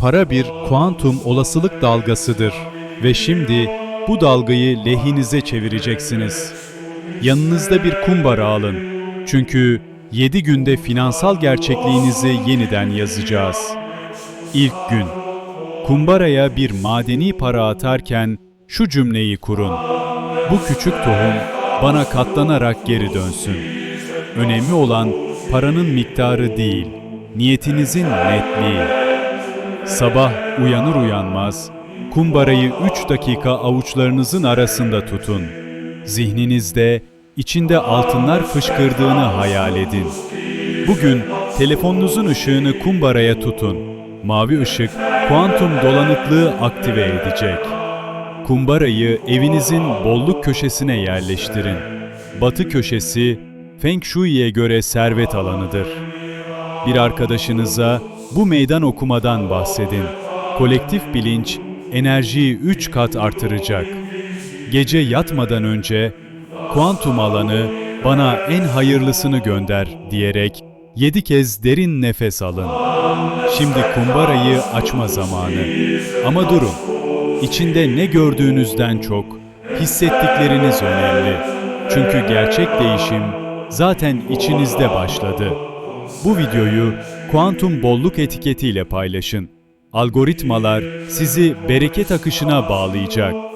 para bir kuantum olasılık dalgasıdır ve şimdi bu dalgayı lehinize çevireceksiniz. Yanınızda bir kumbara alın. Çünkü 7 günde finansal gerçekliğinizi yeniden yazacağız. İlk gün. Kumbaraya bir madeni para atarken şu cümleyi kurun. Bu küçük tohum bana katlanarak geri dönsün. Önemli olan paranın miktarı değil, niyetinizin netliği. Sabah uyanır uyanmaz, kumbarayı 3 dakika avuçlarınızın arasında tutun. Zihninizde, içinde altınlar fışkırdığını hayal edin. Bugün telefonunuzun ışığını kumbaraya tutun. Mavi ışık, kuantum dolanıklığı aktive edecek. Kumbarayı evinizin bolluk köşesine yerleştirin. Batı köşesi, Feng Shui'ye göre servet alanıdır. Bir arkadaşınıza bu meydan okumadan bahsedin. Kolektif bilinç enerjiyi 3 kat artıracak. Gece yatmadan önce kuantum alanı bana en hayırlısını gönder diyerek 7 kez derin nefes alın. Şimdi kumbarayı açma zamanı. Ama durun. İçinde ne gördüğünüzden çok hissettikleriniz önemli. Çünkü gerçek değişim zaten içinizde başladı. Bu videoyu kuantum bolluk etiketiyle paylaşın. Algoritmalar sizi bereket akışına bağlayacak.